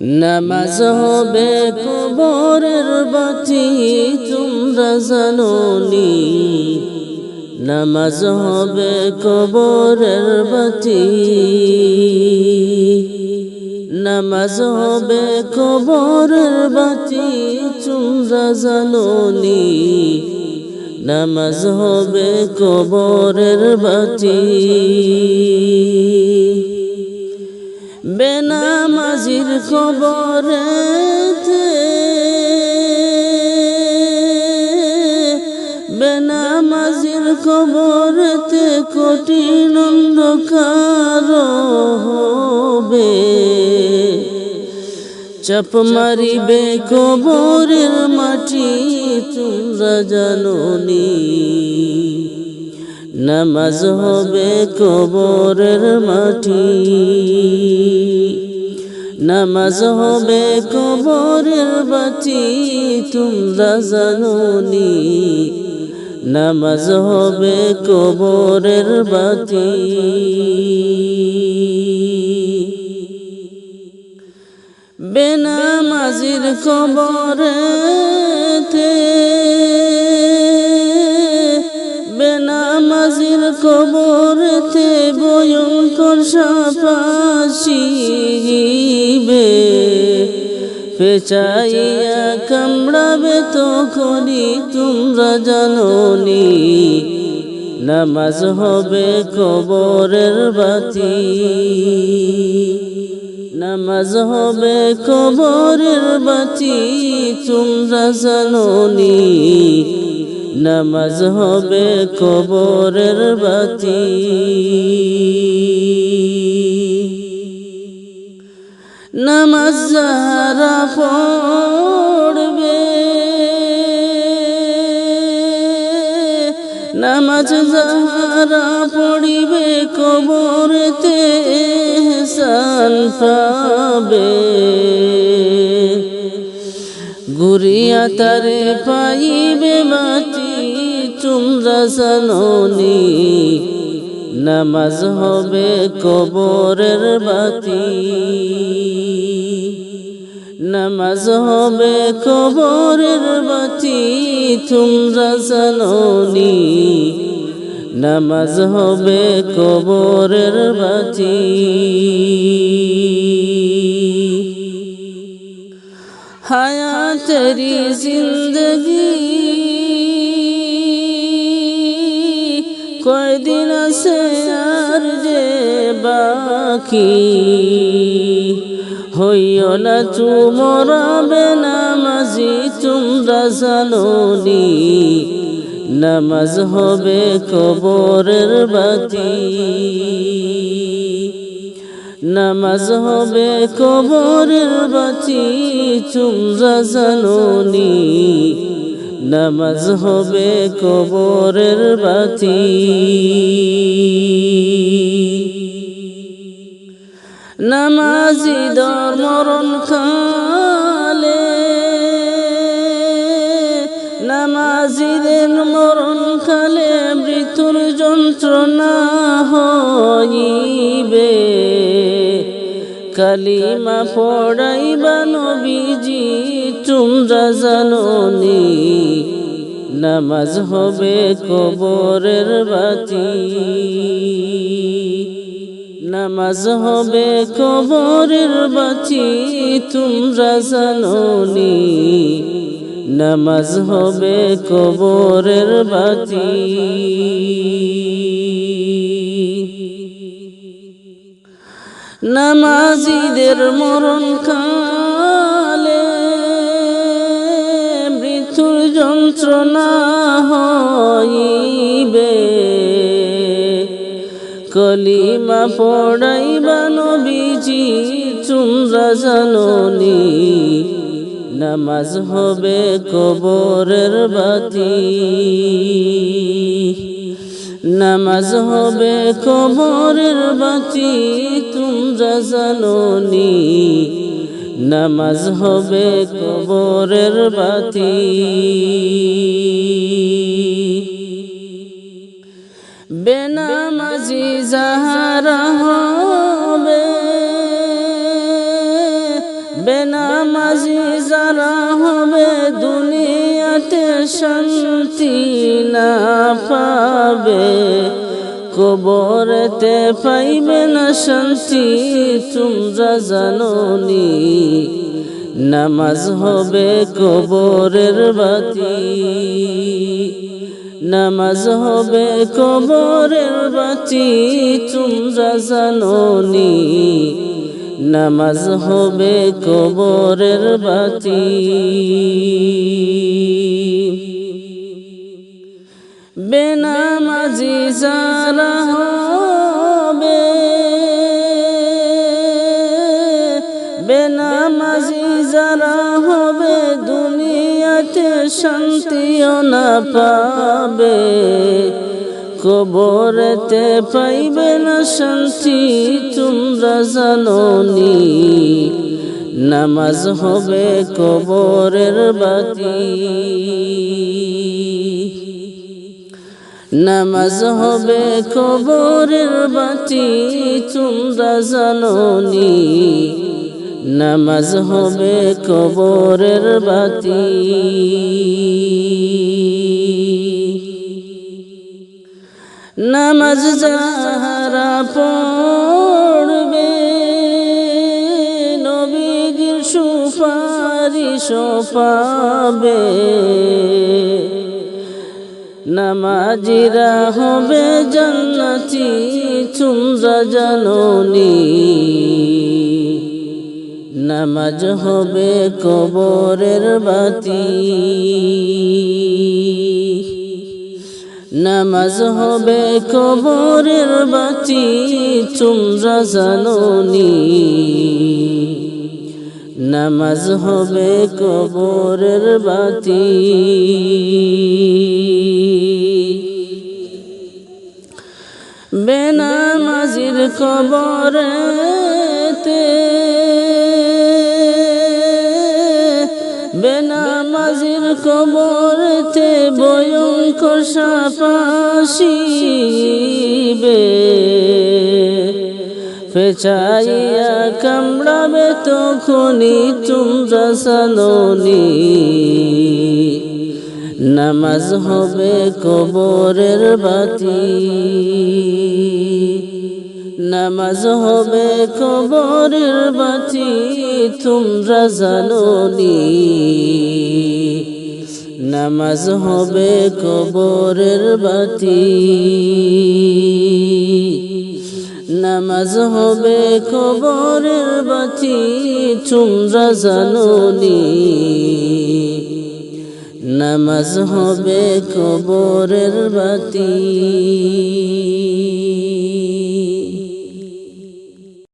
নামাজ হবে কবরের বাতি, তোমরা জানোনি। নামাজ হবে কবরের বাতি। নামাজ হবে কবরের বাতি, তোমরা জানোনি। নামাজ হবে কবরের বাতি। বেনামাজির কবরেতে বেনামাজির কবরেতে কঠিন অন্ধকার হবে। চাপ মারিবে কবরের মাটি তোমরা জানোনি। নামাজ হবে কবরের মাটি। নামাজ হবে কবরের বাতি তোমরা জানি নামাজ হবে কবরের বাতি বেনামাজির কবরেতে কবরেতে ভয়ঙ্কর সাপাশিবে পেচাইয়া কামড়াবে তখনই তোমরা জাননি নামাজ হবে কবরের বাতি। নামাজ হবে কবরের বাতি তোমরা জাননি। নামাজ হবে কবরের বাতি। নামাজ যারা সান পাবে গুরিয়া তারে পাইবে মাটি তোমরা জানোনি নামাজ হবে কবরের বাতি। নামাজ হবে কবরের বাতি তোমরা জানোনি নামাজ হবে কবরের বাতি হায়াতেরি জিন্দগি। কয়দিন আছে আর যে বাকি? হইও না চুমরা বেনামাজি তোমরা জানোনি নামাজ হবে কবরের বাতি। নামাজ হবে কবরের বাতি তোমরা জানোনি নামাজ হবে কবরের বাতি। নামাজি দর মরণ খালে নামাজিদের মরণ খালে মৃত্যুর যন্ত্রণা হইবে। কালিমা পড়াইবা নবীজি, তোমরা জানোনি, নামাজ হবে কবরের বাতি। নামাজ হবে কবরের বাতি, তোমরা জানোনি নামাজ হবে কবরের বাতি। নামাজিদের মরণ কালে মৃত্যুর যন্ত্রণা হইবে। কলিমা পড়াইবা নবীজি, তোমরা জানোনি নামাজ হবে কবরের বাতি। নামাজ হবে কবরের বাতি তোমরা জানোনি। নামাজ হবে কবরের বাতি। বেনামাজি যাহারা হবে দুনিয়াতে শান্তি না পাবে, কবরেতে পাইবে না শান্তি তোমরা জাননি। নামাজ হবে কবরের বাতি। নামাজ হবে কবরের বাতি তোমরা জাননি। নামাজ হবে কবরের বাতি। বেনামাজি যারা হবে বেনামাজি যারা হবে দুনিয়াতে শান্তিও না পাবে। কবরেতে পাইবে না শান্তি, তোমরা জাননি। নামাজ হবে কবরের বাতি। নামাজ হবে কবরের বাতি, তোমরা জাননি। নামাজ হবে কবরের বাতি। নামাজ যাহারা পড়বে, নবীর সুপারিশ পাবে। নামাজিরা হবে জান্নাতি, তোমরা জাননি। নামাজ হবে কবরের বাতি। নামাজ হবে কবরের বাতি তোমরা জাননি। নামাজ হবে কবরের বাতি। বেনামাজির কবরেতে বেনামাজির কবরেতে ভয়ঙ্কর সাপাশিবে ফেচাইয়া কামড়াবে তখনই তোমরা সাননি নামাজ হবে কবরের বাতি। নামাজ হবে কবরের বাতি, তোমরা জাননি। নামাজ হবে কবরের বাতি। নামাজ হবে কবরের বাতি তোমরা জাননি নামাজ হবে কবরের বাতি।